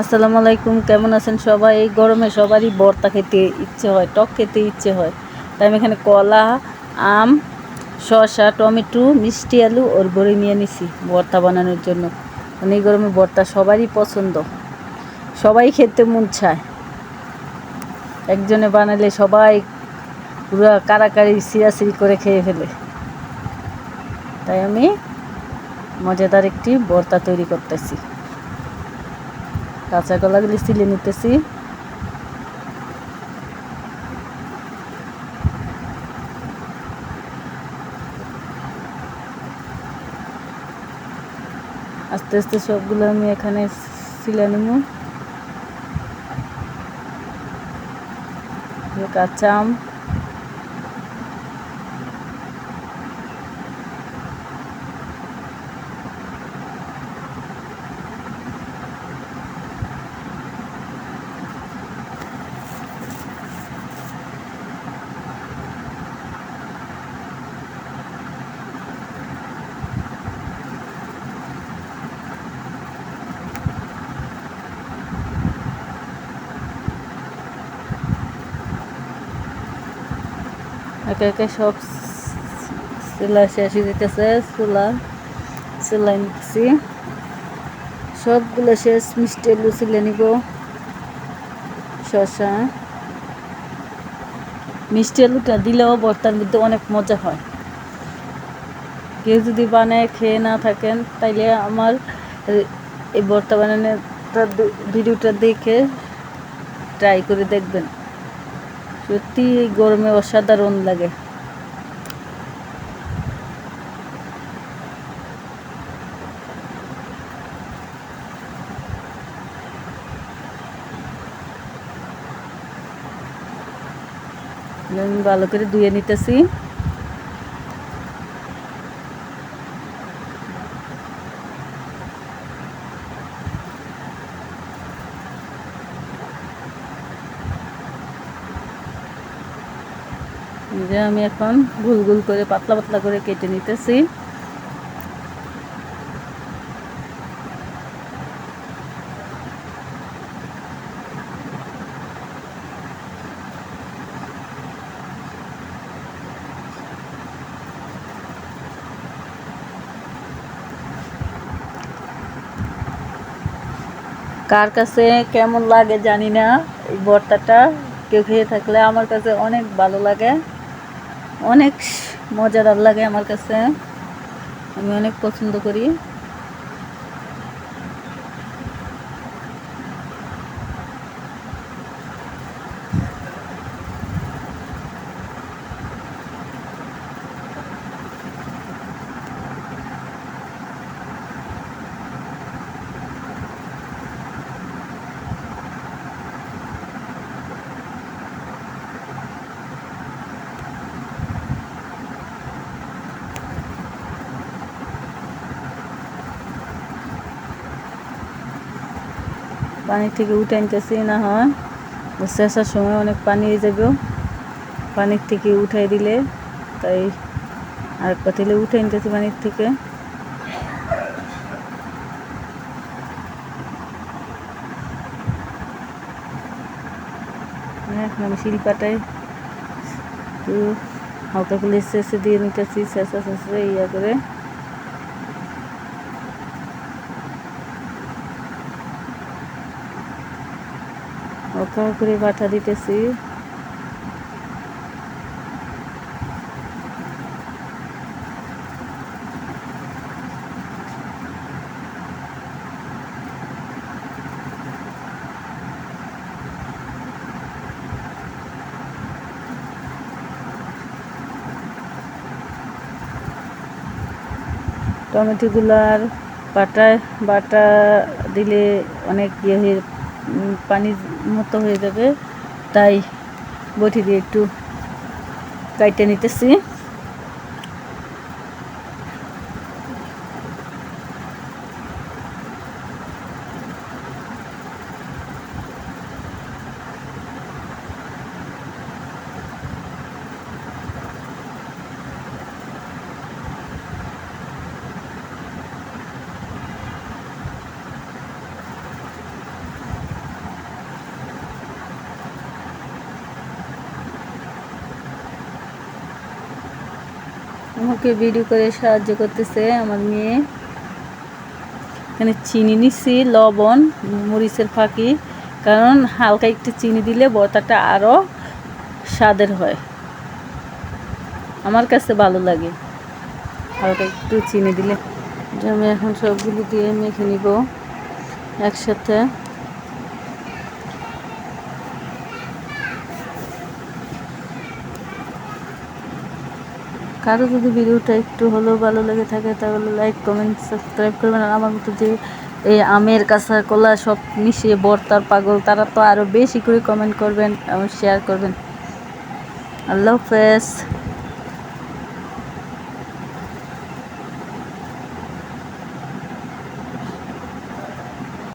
আসসালামু আলাইকুম, কেমন আছেন সবাই? এই গরমে সবারই বর্তা খেতে ইচ্ছে হয়, টক খেতে ইচ্ছে হয়। তাই আমি এখানে কলা, আম, শসা, টমেটো, মিষ্টি আলু ওর বড়ি নিয়ে নিছি বর্তা বানানোর জন্য। মানে এই গরমে বর্তা সবারই পছন্দ। সবাই খেতে মন চায়। একজনে বানালে সবাই পুরো কারাকারি সিরাসিরি করে খেয়ে ফেলে। তাই আমি মজাদার একটি বর্তা তৈরি করতেছি। কাঁচা কলাগুলি সিলে নিতেছি। আস্তে আস্তে সবগুলো আমি এখানে সিলে নিব। কাঁচা আম। একে একে সব সেলাই শেষ যেতেছে চুলা সেলাই নিতেছি। সবগুলো শেষ, মিষ্টি আলু সিলে নিব, শসা। মিষ্টি আলুটা দিলেও ভর্তার মধ্যে অনেক মজা হয়। কেউ যদি বানায়, খেয়ে না থাকেন, তাইলে আমার এই ভর্তা বানানোর ভিডিওটা দেখে ট্রাই করে দেখবেন। সত্যি এই গরমে অসাধারণ লাগে। আমি ভালো করে ধুয়ে নিতেছি। যে আমি এখন গুল গুল করে, পাতলা পাতলা করে কেটে নিতেছি। কার কাছে কেমন লাগে জানি না, এই ভর্তাটা কেউ খেয়ে থাকলে আমার কাছে অনেক ভালো লাগে। অনেক মজাদার লাগে আমার কাছে। আমি অনেক পছন্দ করি। পানি থেকে উঠে আনতেছি, না হয় শেষার সময় অনেক পানি হয়ে যাবে। পানির থেকে উঠাই দিলে, তাই আর পাতিলে উঠে আনতেছি পানির থেকে। এখন আমি শিল্পাটায় হালকা করে শেষে দিয়ে নিতেছি শেষা, শেষে, ইয়া করে। হালকা করে বাটা দিতেছি। টমেটোগুলার বাটা বাটা দিলে অনেক ইয়ে পানির মতো হয়ে যাবে। তাই বটি দিয়ে একটু কাইটে নিতেছি। আমাকে ভিডিও করে সাহায্য করতেছে আমার মেয়ে। এখানে চিনি নিচ্ছি, লবণ, মরিচের ফাঁকি, কারণ হালকা একটু চিনি দিলে বর্তাটা আরও স্বাদের হয়। আমার কাছে ভালো লাগে। হালকা একটু চিনি দিলে। আমি এখন সবগুলো দিয়ে মেখে নিব একসাথে। কারও যদি ভিডিওটা একটু হলেও ভালো লেগে থাকে, তাহলে লাইক কমেন্ট সাবস্ক্রাইব করবেন। আর আমার মতো যে এই আমের কাঁচা কলা সব মিশিয়ে বর্তার পাগল, তারা তো আরও বেশি করে কমেন্ট করবেন এবং শেয়ার করবেন। আল্লাহ হাফেজ।